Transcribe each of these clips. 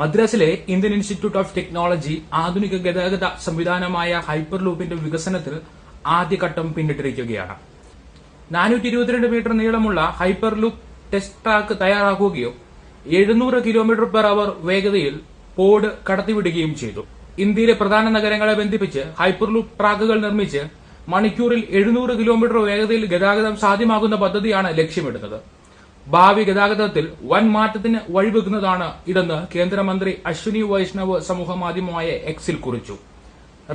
മദ്രാസിലെ Indian institute of technology ആധുനിക ഗതാഗത സംവിധാനമായ ഹൈപ്പർ ലൂപ്പിന്റെ വികസനത്തിൽ ആദ്യഘട്ടം പിന്നിട്ടിരിക്കുകയാണ്. നാനൂറ്റി ഇരുപത്തിരണ്ട് മീറ്റർ നീളമുള്ള ഹൈപ്പർ ലൂപ്പ് ടെസ്റ്റ് ട്രാക്ക് തയ്യാറാക്കുകയും എഴുന്നൂറ് കിലോമീറ്റർ പെർ അവർ വേഗതയിൽ പോഡ് കടത്തിവിടുകയും ചെയ്തു. ഇന്ത്യയിലെ പ്രധാന നഗരങ്ങളെ ബന്ധിപ്പിച്ച് ഹൈപ്പർ ലൂപ്പ് ട്രാക്കുകൾ നിർമ്മിച്ച് മണിക്കൂറിൽ എഴുന്നൂറ് കിലോമീറ്റർ വേഗതയിൽ ഗതാഗതം സാധ്യമാകുന്ന പദ്ധതിയാണ് ലക്ഷ്യമിടുന്നത്. ഭാവി ഗതാഗതത്തിൽ വൻ മാറ്റത്തിന് വഴിവെക്കുന്നതാണ് ഇതെന്ന് കേന്ദ്രമന്ത്രി അശ്വിനി വൈഷ്ണവ് സമൂഹ മാധ്യമമായ എക്സിൽ കുറിച്ചു.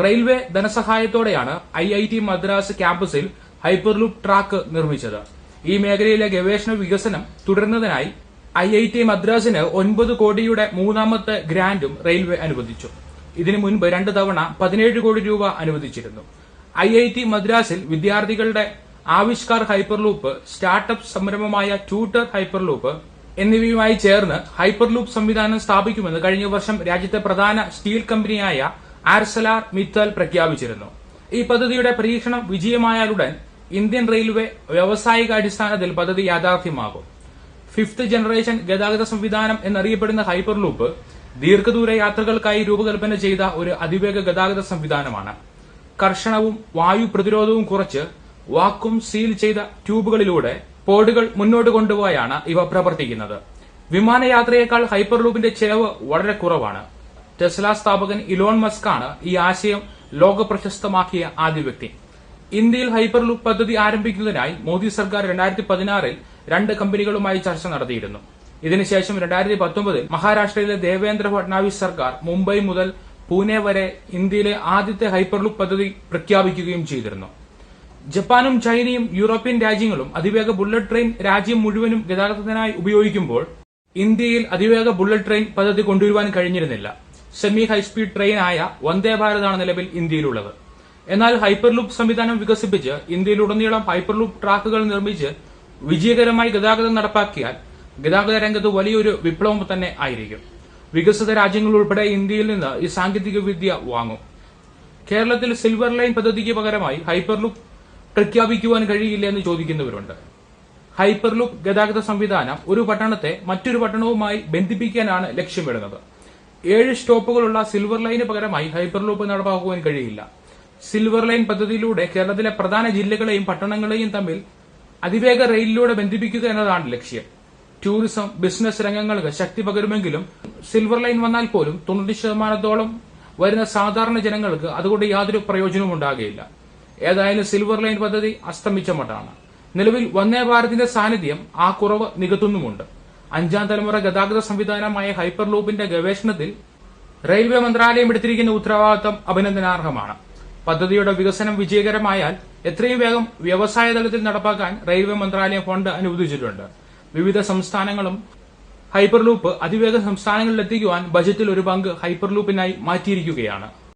റെയിൽവേ ധനസഹായത്തോടെയാണ് ഐ ഐ ടി മദ്രാസ് ക്യാമ്പസിൽ ഹൈപ്പർലൂപ്പ് ട്രാക്ക് നിർമ്മിച്ചത്. ഈ മേഖലയിലെ ഗവേഷണ വികസനം തുടരുന്നതിനായി ഐ ഐ ടി മദ്രാസിന് ഒൻപത് കോടിയുടെ മൂന്നാമത്തെ ഗ്രാന്റും റെയിൽവേ അനുവദിച്ചു. ഇതിനു മുൻപ് രണ്ട് തവണ പതിനേഴ് കോടി രൂപ അനുവദിച്ചിരുന്നു. ഐ ഐ ടി മദ്രാസിൽ വിദ്യാർത്ഥികളുടെ ആവിഷ്കാർ ഹൈപ്പർലൂപ്പ് സ്റ്റാർട്ടപ്പ് സംരംഭമായ ട്യൂട്ടർ ഹൈപ്പർലൂപ്പ് എന്നിവയുമായി ചേർന്ന് ഹൈപ്പർലൂപ്പ് സംവിധാനം സ്ഥാപിക്കുമെന്ന് കഴിഞ്ഞ വർഷം രാജ്യത്തെ പ്രധാന സ്റ്റീൽ കമ്പനിയായ ആർസലാർ മിത്തൽ പ്രഖ്യാപിച്ചിരുന്നു. ഈ പദ്ധതിയുടെ പരീക്ഷണം വിജയമായാലുടൻ ഇന്ത്യൻ റെയിൽവേ വ്യാവസായിക അടിസ്ഥാനത്തിൽ പദ്ധതി യാഥാർത്ഥ്യമാകും. ഫിഫ്ത് ജനറേഷൻ ഗതാഗത സംവിധാനം എന്നറിയപ്പെടുന്ന ഹൈപ്പർലൂപ്പ് ദീർഘദൂര യാത്രകൾക്കായി രൂപകൽപ്പന ചെയ്ത ഒരു അതിവേഗ ഗതാഗത സംവിധാനമാണ്. കർഷണവും വായു പ്രതിരോധവും കുറച്ച് വാക്കും സീൽ ചെയ്ത ട്യൂബുകളിലൂടെ പോഡുകൾ മുന്നോട്ട് കൊണ്ടുപോയാണ് ഇവ പ്രവർത്തിക്കുന്നത്. വിമാനയാത്രയേക്കാൾ ഹൈപ്പർലൂപ്പിന്റെ ചെലവ് വളരെ കുറവാണ്. ടെസ്ല സ്ഥാപകൻ ഇലോൺ മസ്ക് ആണ് ഈ ആശയം ലോക പ്രശസ്തമാക്കിയ ആദ്യ വ്യക്തി. ഇന്ത്യയിൽ ഹൈപ്പർലൂപ്പ് പദ്ധതി ആരംഭിക്കുന്നതിനായി മോദി സർക്കാർ രണ്ടായിരത്തി പതിനാറിൽ രണ്ട് കമ്പനികളുമായി ചർച്ച നടത്തിയിരുന്നു. ഇതിനുശേഷം രണ്ടായിരത്തി പത്തൊമ്പതിൽ മഹാരാഷ്ട്രയിലെ ദേവേന്ദ്ര ഫഡ്നാവിസ് സർക്കാർ മുംബൈ മുതൽ പൂനെ വരെ ഇന്ത്യയിലെ ആദ്യത്തെ ഹൈപ്പർലൂപ്പ് പദ്ധതി പ്രഖ്യാപിക്കുകയും ചെയ്തിരുന്നു. ജപ്പാനും ചൈനയും യൂറോപ്യൻ രാജ്യങ്ങളും അതിവേഗ ബുള്ളറ്റ് ട്രെയിൻ രാജ്യം മുഴുവനും ഗതാഗതത്തിനായി ഉപയോഗിക്കുമ്പോൾ ഇന്ത്യയിൽ അതിവേഗ ബുള്ളറ്റ് ട്രെയിൻ പദ്ധതി കൊണ്ടുവരുവാൻ കഴിഞ്ഞിരുന്നില്ല. സെമി ഹൈസ്പീഡ് ട്രെയിൻ ആയ വന്ദേ ഭാരതാണ് നിലവിൽ ഇന്ത്യയിലുള്ളത്. എന്നാൽ ഹൈപ്പർലൂപ്പ് സംവിധാനം വികസിപ്പിച്ച് ഇന്ത്യയിലുടനീളം ഹൈപ്പർലൂപ്പ് ട്രാക്കുകൾ നിർമ്മിച്ച് വിജയകരമായി ഗതാഗതം നടപ്പാക്കിയാൽ ഗതാഗത രംഗത്ത് വലിയൊരു വിപ്ലവം തന്നെ ആയിരിക്കും. വികസിത രാജ്യങ്ങൾ ഉൾപ്പെടെ ഇന്ത്യയിൽ നിന്ന് ഈ സാങ്കേതിക വിദ്യ വാങ്ങും. കേരളത്തിൽ സിൽവർ ലൈൻ പദ്ധതിക്ക് പകരമായി ഹൈപ്പർലൂപ്പ് പ്രഖ്യാപിക്കുവാൻ കഴിയില്ല എന്ന് ചോദിക്കുന്നവരുണ്ട്. ഹൈപ്പർലൂപ്പ് ഗതാഗത സംവിധാനം ഒരു പട്ടണത്തെ മറ്റൊരു പട്ടണവുമായി ബന്ധിപ്പിക്കാനാണ് ലക്ഷ്യമിടുന്നത്. ഏഴ് സ്റ്റോപ്പുകളുള്ള സിൽവർ ലൈന് പകരമായി ഹൈപ്പർലൂപ്പ് നടപ്പാക്കുവാൻ കഴിയില്ല. സിൽവർ ലൈൻ പദ്ധതിയിലൂടെ കേരളത്തിലെ പ്രധാന ജില്ലകളെയും പട്ടണങ്ങളെയും തമ്മിൽ അതിവേഗ റെയിലിലൂടെ ബന്ധിപ്പിക്കുക എന്നതാണ് ലക്ഷ്യം. ടൂറിസം ബിസിനസ് രംഗങ്ങൾക്ക് ശക്തി പകരുമെങ്കിലും സിൽവർ ലൈൻ വന്നാൽ പോലും തൊണ്ണൂറ് ശതമാനത്തോളം വരുന്ന സാധാരണ ജനങ്ങൾക്ക് അതുകൊണ്ട് യാതൊരു പ്രയോജനവും ഉണ്ടാകുകയില്ല. ഏതായാലും സിൽവർ ലൈൻ പദ്ധതി അസ്തമിച്ച മട്ടാണ്. നിലവിൽ വന്ദേ ഭാരതിന്റെ സാന്നിധ്യം ആ കുറവ് നികത്തുന്നുമുണ്ട്. അഞ്ചാം തലമുറ ഗതാഗത സംവിധാനമായ ഹൈപ്പർ ലൂപ്പിന്റെ ഗവേഷണത്തിൽ റെയിൽവേ മന്ത്രാലയം എടുത്തിരിക്കുന്ന ഉത്തരവാദിത്തം അഭിനന്ദനാർഹമാണ്. പദ്ധതിയുടെ വികസനം വിജയകരമായാൽ എത്രയും വേഗം വ്യവസായ തലത്തിൽ നടപ്പാക്കാൻ റെയിൽവേ മന്ത്രാലയം ഫണ്ട് അനുവദിച്ചിട്ടുണ്ട്. വിവിധ സംസ്ഥാനങ്ങളും ഹൈപ്പർലൂപ്പ് അതിവേഗ സംസ്ഥാനങ്ങളിലെത്തിക്കുവാൻ ബജറ്റിൽ ഒരു പങ്ക് ഹൈപ്പർലൂപ്പിനായി മാറ്റിയിരിക്കുകയാണ്.